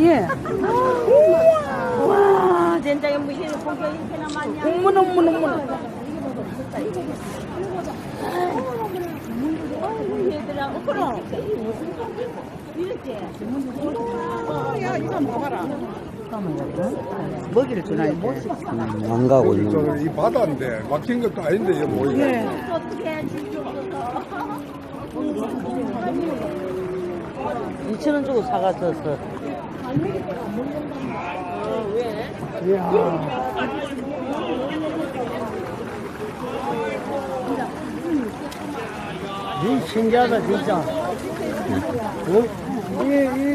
예. 와, 진짜 무슨 고기 이렇게나 많냐? 어머나, 어머나, 어머나. 아이고, 얘들아, 어? 이렇게. 야, 이거 먹어라. 먹이를 주나, 이제. 음, 안 가고 있는 거. 저는 이 바다인데 막힌 것도 아닌데 이게 뭐 이게 예. 어떻게 해야지, 이쪽으로. 2천원 주고 사갔었어. 이 신기하다 진짜. 어? 이,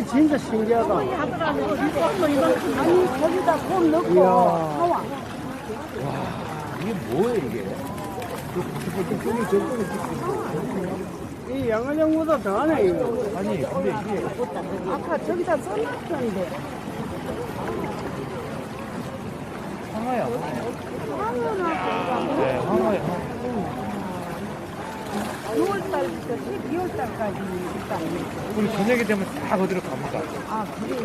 이 진짜 신기하다. 아니, 거기다 돈 넣고 이야. 사와. 이 양어장보다 더하네 이거. 아까 저기다 써놨던데. 황어야. 6월달부터 12월달까지 있다. 우리 저녁이 되면 다 거기로 갑니다. 아, 그래.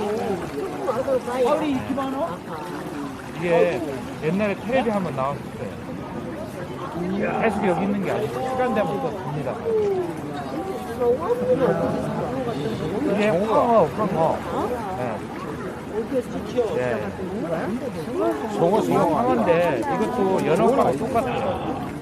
우리 이기만호? 이게 옛날에 텔레비 한번 나왔을 때 계속 여기 있는 게 아니고 시간 되면 또 갑니다. 이게 황어, 황어. 네. 네. 송어, 송어 황어인데 이것도 연어가 똑같아요.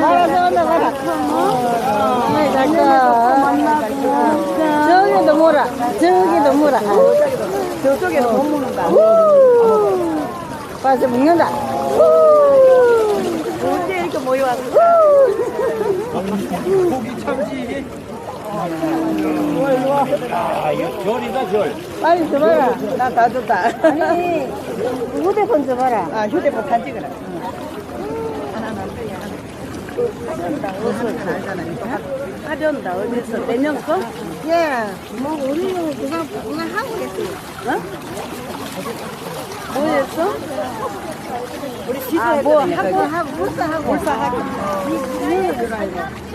말아서 올라가라. 어이, 갈까. 저기도 몰아. 저기도 몰아. 저쪽에도 못 먹는다. 봐서 먹는다. 언제 이렇게 모여왔어? 고기 참치 아 이거 결이다 결 빨리 줘봐라. 나 다 줬다. 아니, 휴대폰 줘봐라. 아, 휴대폰 다 찍어라. 하련다 어디서 내년 거? 예. 뭐 우리는 그거 그거 하고 그랬어요. 어? 뭐였어? 아, 뭐 하고 하고 불사하고. 네.